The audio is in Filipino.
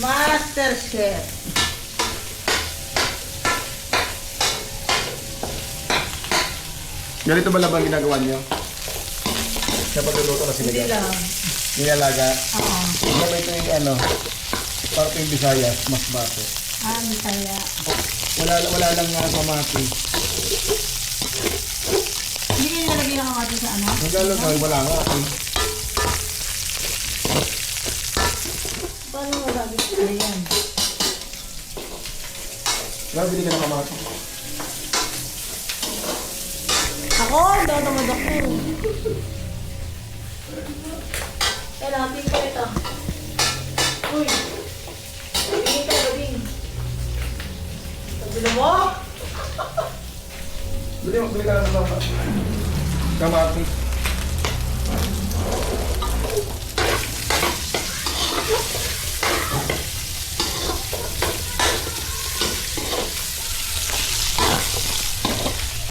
Master Chef. Ganito ba labang ginagawa niyo? Sa pagluluto kasi Hindi nila. lang. Nilalaga. Oo. Ano ba ito yung ano? Parte yung Visayas, mas bate. Ah, Bisaya. Wala, wala lang nga kamati. Hindi nilalagay ng kawati sa ano? Naglalagay, wala nga. Eh. Ayan. Wala, bili ka ng kamati. Ako, dadamad ako. Kaya natin ko ito. Uy! Tingin ka, Bading. Sabi na mo? Bili, bili ka ng kamati. Kamati.